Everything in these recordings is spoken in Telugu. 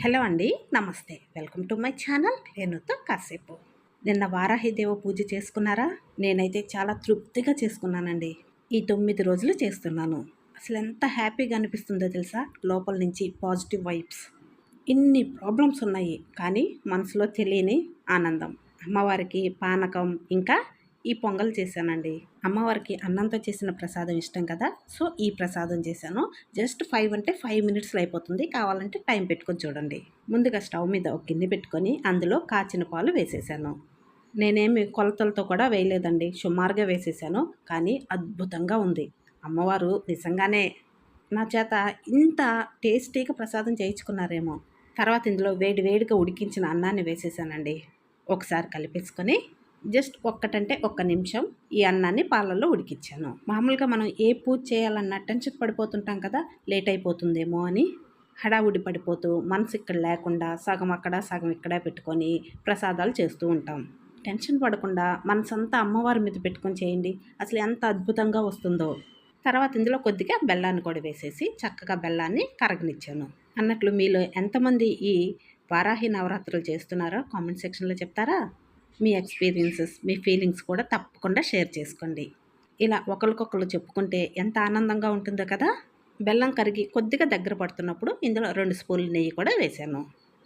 హలో అండి నమస్తే. వెల్కమ్ టు మై ఛానల్ నేనుతో కాసేపు. నిన్న వారాహిదేవ పూజ చేసుకున్నారా? నేనైతే చాలా తృప్తిగా చేసుకున్నానండి. ఈ తొమ్మిది రోజులు చేస్తున్నాను. అసలు ఎంత హ్యాపీగా అనిపిస్తుందో తెలుసా? లోపల నుంచి పాజిటివ్ వైబ్స్. ఇన్ని ప్రాబ్లమ్స్ ఉన్నాయి కానీ మనసులో తెలియని ఆనందం. అమ్మవారికి పానకం ఇంకా ఈ పొంగల్ చేశానండి. అమ్మవారికి అన్నంతో చేసిన ప్రసాదం ఇష్టం కదా? సో ఈ ప్రసాదం చేశాను. జస్ట్ ఫైవ్ అంటే ఫైవ్ మినిట్స్లో అయిపోతుంది. కావాలంటే టైం పెట్టుకొని చూడండి. ముందుగా స్టవ్ మీద ఒక గిన్నె పెట్టుకొని అందులో కాచిన పాలు వేసేసాను. నేనేమి కొలతలతో కూడా వేయలేదండి. సుమారుగా వేసేసాను. కానీ అద్భుతంగా ఉంది. అమ్మవారు నిజంగానే నా చేత ఇంత టేస్టీగా ప్రసాదం చేయించుకున్నారేమో. తర్వాత ఇందులో వేడి వేడిగా ఉడికించిన అన్నాన్ని వేసేసానండి. ఒకసారి కలిపేసుకొని జస్ట్ ఒక్కటంటే ఒక్క నిమిషం ఈ అన్నాన్ని పాలల్లో ఉడికించాను మామూలుగా మనం ఏ పూజ చేయాలన్నా టెన్షన్ పడిపోతుంటాం కదా లేట్ అయిపోతుందేమో అని హడావుడి పడిపోతూ మనసు ఇక్కడ లేకుండా సగం అక్కడ సగం ఇక్కడ పెట్టుకొని ప్రసాదాలు చేస్తూ ఉంటాం. టెన్షన్ పడకుండా మనసంతా అమ్మవారి మీద పెట్టుకొని చేయండి. అసలు ఎంత అద్భుతంగా వస్తుందో. తర్వాత ఇందులో కొద్దిగా బెల్లాన్ని కూడా వేసేసి చక్కగా బెల్లాన్ని కరగనిచ్చాను. అన్నట్లు మీలో ఎంతమంది ఈ వారాహి నవరాత్రులు చేస్తున్నారో కామెంట్ సెక్షన్లో చెప్తారా? మీ ఎక్స్పీరియన్సెస్ మీ ఫీలింగ్స్ కూడా తప్పకుండా షేర్ చేసుకోండి. ఇలా ఒకరికొకరు చెప్పుకుంటే ఎంత ఆనందంగా ఉంటుందో కదా? బెల్లం కరిగి కొద్దిగా దగ్గర పడుతున్నప్పుడు ఇందులో రెండు స్పూన్లు నెయ్యి కూడా వేశాను.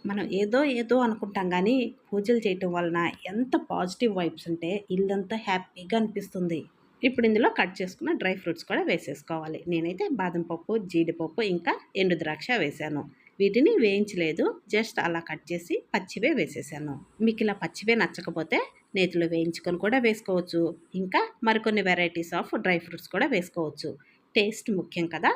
మనం ఏదో ఏదో అనుకుంటాం కానీ పూజలు చేయటం వలన ఎంత పాజిటివ్ వైబ్స్ ఉంటే ఇల్లంతా హ్యాపీగా అనిపిస్తుంది. ఇప్పుడు ఇందులో కట్ చేసుకున్న డ్రై ఫ్రూట్స్ కూడా వేసేసుకోవాలి. నేనైతే బాదం పప్పు జీడిపప్పు ఇంకా ఎండు ద్రాక్ష వేశాను. వీటిని వేయించలేదు. జస్ట్ అలా కట్ చేసి పచ్చివే వేసేసాను. మీకు ఇలా పచ్చివే నచ్చకపోతే నేతిలో వేయించుకొని కూడా వేసుకోవచ్చు. ఇంకా మరికొన్ని వెరైటీస్ ఆఫ్ డ్రై ఫ్రూట్స్ కూడా వేసుకోవచ్చు. టేస్ట్ ముఖ్యం కదా?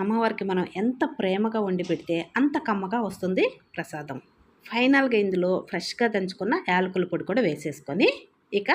అమ్మవారికి మనం ఎంత ప్రేమగా వండి పెడితే అంత కమ్మగా వస్తుంది ప్రసాదం. ఫైనల్గా ఇందులో ఫ్రెష్గా దంచుకున్న యాలకుల పొడి కూడా వేసేసుకొని ఇక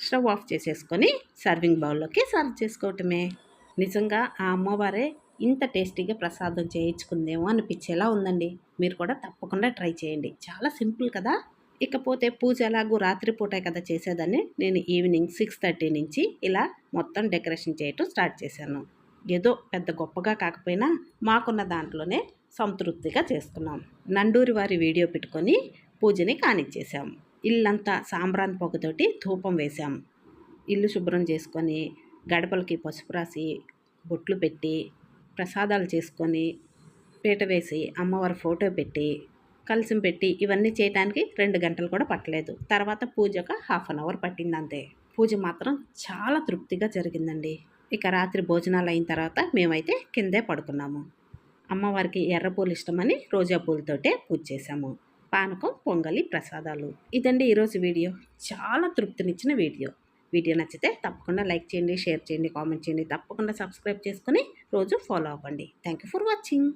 స్టవ్ ఆఫ్ చేసేసుకొని సర్వింగ్ బౌల్లోకి సర్వ్ చేసుకోవటమే. నిజంగా ఆ అమ్మవారే ఇంత టేస్టీగా ప్రసాదం చేయించుకుందేమో అనిపించేలా ఉందండి. మీరు కూడా తప్పకుండా ట్రై చేయండి. చాలా సింపుల్ కదా? ఇకపోతే పూజ ఎలాగూ రాత్రిపూట కదా చేసేదాన్ని. నేను ఈవినింగ్ సిక్స్ థర్టీ నుంచి ఇలా మొత్తం డెకరేషన్ చేయటం స్టార్ట్ చేశాను. ఏదో పెద్ద గొప్పగా కాకపోయినా మాకున్న దాంట్లోనే సంతృప్తిగా చేసుకున్నాం. నండూరి వారి వీడియో పెట్టుకొని పూజని కానిచ్చేసాం ఇల్లంతా సాంబ్రాన్ పొగతోటి ధూపం వేశాం. ఇల్లు శుభ్రం చేసుకొని గడపలకి పసుపు రాసి బొట్లు పెట్టి ప్రసాదాలు చేసుకొని పీట వేసి అమ్మవారి ఫోటో పెట్టి కలిసి పెట్టి ఇవన్నీ చేయడానికి రెండు గంటలు కూడా పట్టలేదు. తర్వాత పూజ ఒక హాఫ్ అన్ అవర్ పట్టింది అంతే పూజ మాత్రం చాలా తృప్తిగా జరిగిందండి. ఇక రాత్రి భోజనాలు అయిన తర్వాత మేమైతే కిందే పడుకున్నాము. అమ్మవారికి ఎర్ర పూలు ఇష్టమని రోజా పూలతోటే పూజ చేశాము. పానకం పొంగలి ప్రసాదాలు. ఇదండి ఈరోజు వీడియో. చాలా తృప్తినిచ్చిన వీడియో. వీడియో నచ్చితే తప్పకుండా లైక్ చేయండి షేర్ చేయండి కామెంట్ చేయండి. తప్పకుండా సబ్స్క్రైబ్ చేసుకుని రోజు ఫాలో అవ్వండి. Thank you for watching.